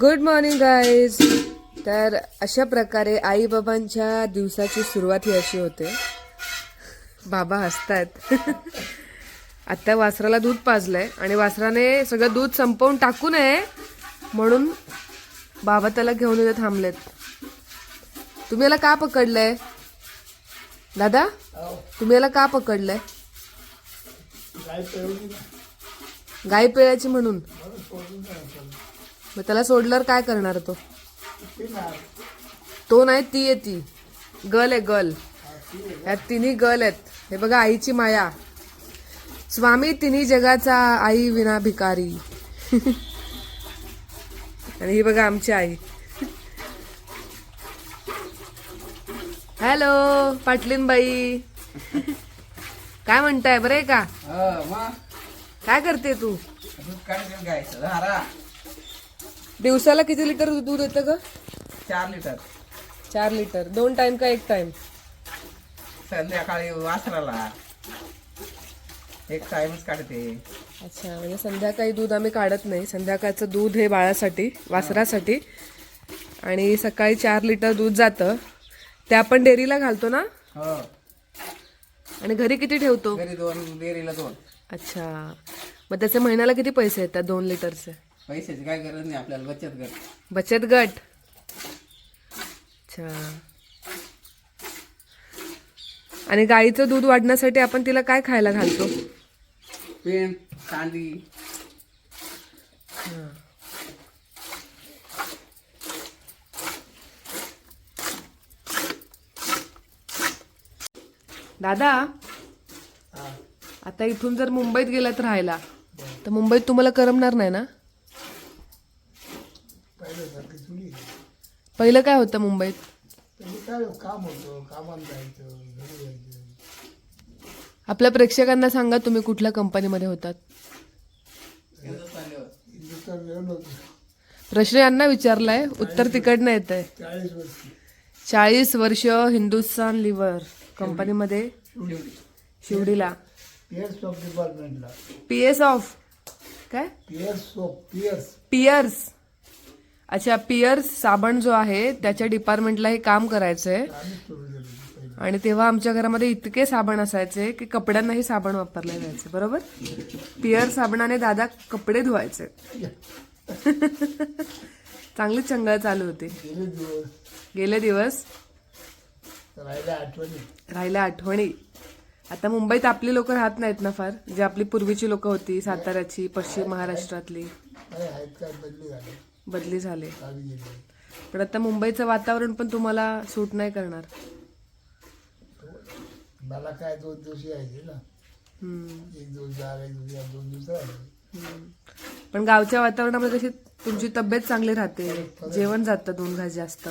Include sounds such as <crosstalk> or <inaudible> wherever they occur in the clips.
Good morning guys तर अशा प्रकारे आई बाबांच्या दिवसाची सुरुवात ही अशी होते. बाबा हसतात आत्ता वासराला दूध पाजलंय आणि वासराने सगळं दूध संपवून टाकू नये म्हणून बाबा त्याला घेऊन इथे थांबलेत. तुम्ही याला का पकडलंय? दादा तुम्ही याला का पकडलंय? गाय पिळायची म्हणून. मग त्याला सोडल्यावर काय करणार तो? तो नाही ती आहे ती. गल आहे गल. यात तिन्ही गल आहेत. हे बघा आईची माया. स्वामी तिन्ही जगाचा आई विना भिकारी. आणि ही बघा आमची आई. हॅलो पाटलीन बाई काय म्हणताय बरं का? काय करते तू? हारा दिवसाला किती लिटर दूध येतं ग? चार लिटर. चार लिटर. दोन टाइम का एक टाइम संध्याकाळी वासराला. एक टाइमच काढते. अच्छा म्हणजे संध्याकाळी दूध आम्ही काढत नाही. संध्याकाळचं दूध हे बाळासाठी वासरासाठी. आणि सकाळी चार लिटर दूध जातं. ते आपण डेअरीला घालतो ना? हो. आणि घरी किती ठेवतो? घरी दोन डेअरीला दोन. अच्छा. मग त्याचे महिन्याला किती पैसे येतात दोन लिटरचे? पैशाची काय गरज नाही आपल्याला बचत गट. बचत गट. अच्छा. आणि गाईचं दूध वाढण्यासाठी आपण तिला काय खायला घालतो? पेन कांदी दादा आता इथून जर मुंबईत गेलात राहायला तर मुंबईत तुम्हाला करमणार नाही ना? पहिलं काय होतं मुंबईत? काय काम होतं कामाला जायचं घरी जायचं. आपल्या प्रेक्षकांना सांगा तुम्ही कुठल्या कंपनीमध्ये होतात. हिंदुस्थान गेलो होतो प्रश्न यांना विचारलाय उत्तर तिकडनं येत आहे चाळीस वर्ष. चाळीस वर्ष हिंदुस्थान लिव्हर कंपनीमध्ये शिवडीला. पिअर्स ऑफ डिपार्टमेंटला पी एस ऑफ काय? पिअर्स ऑफ पिअर्स पियर्स अच्छा पियर्स साबण जो आहे त्याच्या डिपार्टमेंटला हे काम झालो पहिलं आणि तेव्हा आमच्या घरामध्ये इतके साबण असायचे की कपड्यांनाही साबण वापरले जायचे बरोबर? पियर साबणाने दादा कपडे धुवायचे. <laughs> चांगली चंगळ चालू होती. गेले दिवस. राहिल्या आठवणी. आता मुंबईत आपली लोक राहत नाहीत ना फार? जे आपली पूर्वीची लोक होती साताऱ्याची पश्चिम महाराष्ट्रातली. बदली झाले. पण आता मुंबईचं वातावरण पण तुम्हाला सूट नाही करणार. मला काय दोन दिवस यायचे ना. एक दिवस एक दिवस या दोन दिवस पण गावच्या वातावरणामध्ये कशी तुमची तब्येत चांगली राहते? जेवण जातं दोन घास जास्त.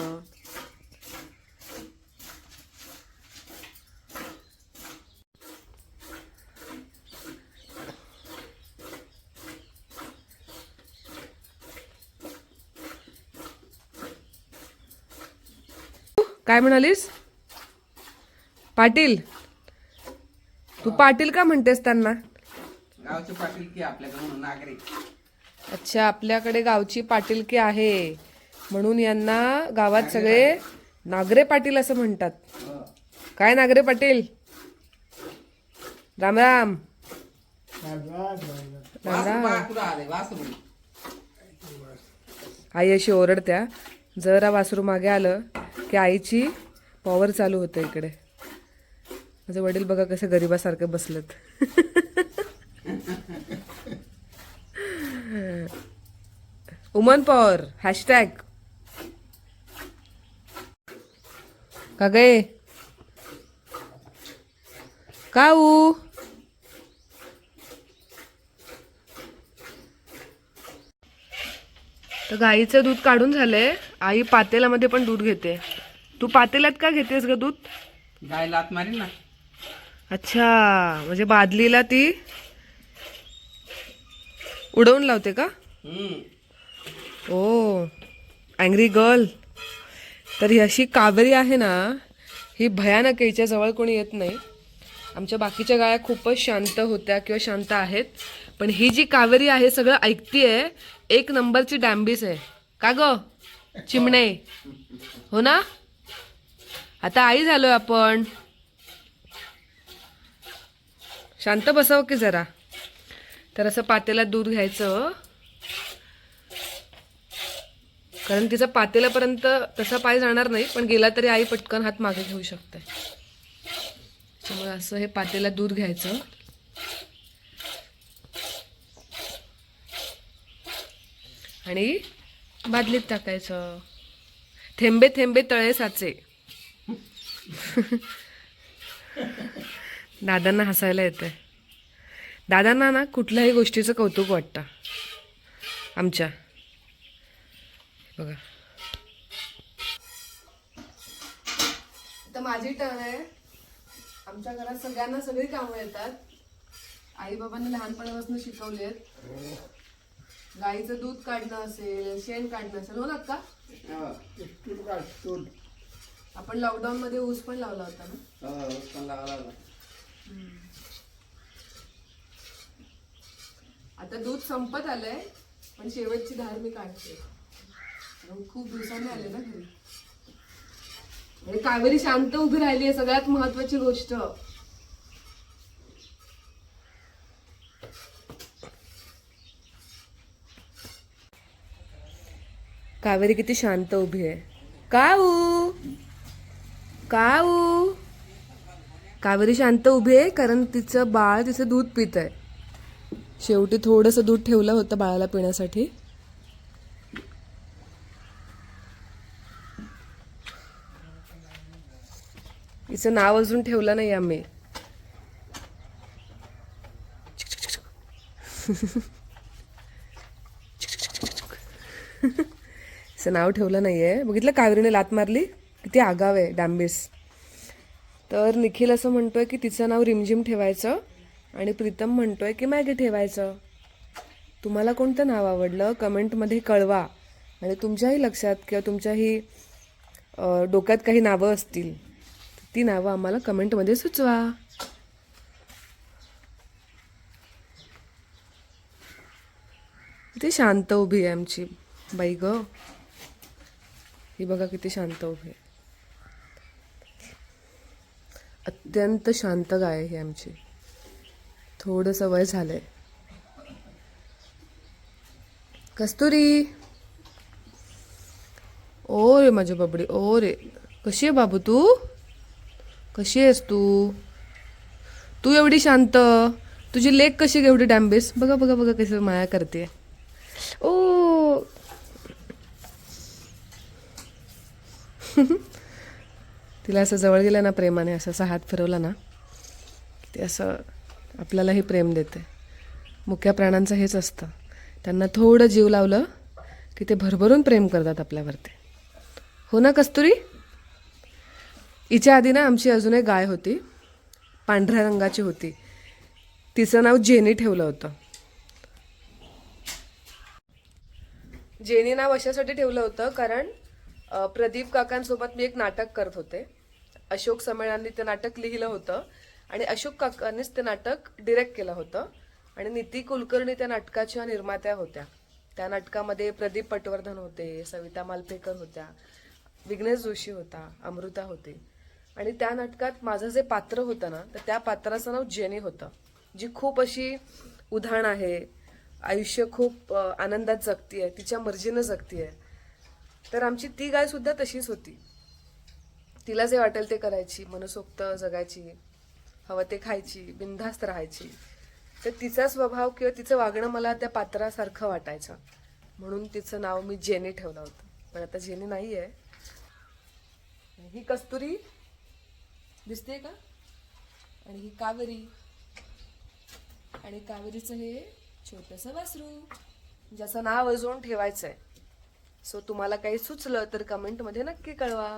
काय म्हणालीस? पाटील. तू पाटील का म्हणतेस त्यांना? गावचे पाटील की आपल्याकडे म्हणून नागरिक. अच्छा आपल्याकडे गावची पाटीलकी आहे. म्हणून यांना गावात सगळे नागरे पाटील असं म्हणतात. हो. काय नागरे पाटील? राम राम. आले? वासरू आई अशी ओरडत्या. जरा वासरू मागे आलं की आईची पॉवर चालू होतं इकडे. माझे वडील बघा कसे गरीबासारखे बसलेत. उमन पॉवर हॅशटॅग का गे का ऊ? तर गाईचं दूध काढून झालंय. आई पातेल्यामध्ये पण दूध घेते. तू पातेल्यात का घेतेस ग दूध? गाय लात मारी ना. अच्छा म्हणजे बादलीला ती उडवून लावते का? ओ अँग्री गर्ल तर ही अशी कावेरी आहे ना ही भयानक हिच्या जवळ कोणी येत नाही. आमच्या बाकीच्या गाया खूपच शांत होत्या किंवा शांत आहेत. पण ही जी कावेरी आहे सगळं ऐकतीये एक नंबरची डॅम्बिस आहे. का ग? चिमणे. हो ना? आता आई झालोय आपण. शांत बसावं की जरा? तर असं पातेला दूध घ्यायचं. कारण तिचा पातेल्यापर्यंत तसा पाय जाणार नाही पण गेला तरी आई पटकन हात मागे घेऊ शकते. त्याच्यामुळे असं हे पातेला दूध घ्यायचं. आणि बादलीत टाकायचं. थेंबे थेंबे तळे साचे. दादांना हसायला येतंय. दादांना ना कुठल्याही गोष्टीचं कौतुक वाटतं. आमच्या. बघा. तर माझी टर्न आहे. आमच्या घरात सगळ्यांना सगळी कामं येतात. आई बाबांनी लहानपणापासून शिकवली आहेत. गाईचं दूध काढणं असेल शेण काढणं असेल हो. ना का हो. आपण लॉकडाऊन मध्ये ऊस पण लावला होता ना? हो, पण. आता दूध संपत आलंय पण शेवटची धार मी काढते. कारण खूप दिवसांनी आले ना घरी. कावेरी शांत उभी राहिली आहे सगळ्यात महत्वाची गोष्ट. कावेरी किती शांत उभी आहे. काऊ? काऊ? कावेरी शांत उभी आहे कारण तिचं बाळ तिचं दूध पित आहे. शेवटी थोडंसं दूध ठेवलं होतं बाळाला पिण्यासाठी. तिचं नाव अजून ठेवलं नाही आम्ही. असं नाव ठेवलं नाही आहे बघितलं कावेरीने लात मारली? किती आगाव आहे डांबीस. तर निखिल असं म्हणतोय की तिचं नाव रिमझिम ठेवायचं आणि प्रीतम म्हणतोय की मॅगी ठेवायचं. तुम्हाला कोणतं नाव आवडलं? कमेंटमध्ये कळवा. आणि तुमच्याही लक्षात किंवा तुमच्याही डोक्यात काही नावं असतील ती नावं आम्हाला कमेंटमध्ये सुचवा. ती शांत उभी आहे आमची बाई ग. ही बघा किती शांत उभी. आहे अत्यंत शांत गाय ही आमची. थोडं वय झालंय. कस्तुरी! ओ रे माझी बाबडी ओ रे. कशी आहे बाबू तू? कशी आहेस तू? तू एवढी शांत. तुझी लेक कशी एवढी डॅम्बेस बघा बघा बघा कसं माया करते ओ <laughs> तिला असं जवळ गेलं ना प्रेमाने असं असा हात फिरवला ना ते असं आपल्यालाही प्रेम देते. मुक्या प्राण्यांचं हेच असतं. त्यांना थोडं जीव लावलं की ते भरभरून प्रेम करतात आपल्यावरती. हो ना कस्तुरी? हिच्या आधी ना आमची अजून एक गाय होती पांढऱ्या रंगाची होती. तिचं नाव जेनी ठेवलं होतं. जेनी नाव अशासाठी ठेवलं होतं कारण प्रदीप काकांसोबत मी एक नाटक करत होते. अशोक समेळांनी ते नाटक लिहिलं होतं आणि अशोक काकांनीच ते नाटक डिरेक्ट केलं होतं. आणि नीती कुलकर्णी त्या नाटकाच्या निर्मात्या होत्या. त्या नाटकामध्ये प्रदीप पटवर्धन होते सविता मालपेकर होत्या विघ्नेश जोशी होता अमृता होती. आणि त्या नाटकात माझं जे पात्र होतं ना तर त्या पात्राचं नाव जेनी होतं जी खूप अशी उधाण आहे. आयुष्य खूप आनंदात जगती आहे तिच्या मर्जीनं जगती आहे तर आमची ती गाय सुद्धा तशीच होती. तिला जे वाटेल ते करायची मनसोक्त जगायची हवं ते खायची बिनधास्त राहायची. तर तिचा स्वभाव किंवा तिचं वागणं मला त्या पात्रासारखं वाटायचं. म्हणून तिचं नाव मी जेनी ठेवलं होतं. पण आता जेनी नाही आहे ही कस्तुरी दिसते का? आणि ही कावेरी. आणि कावेरीचं हे छोटंसं वासरू ज्याचं नाव अजून ठेवायचं आहे सो तुम्हाला काही सुचलं तर कमेंटमध्ये नक्की कळवा.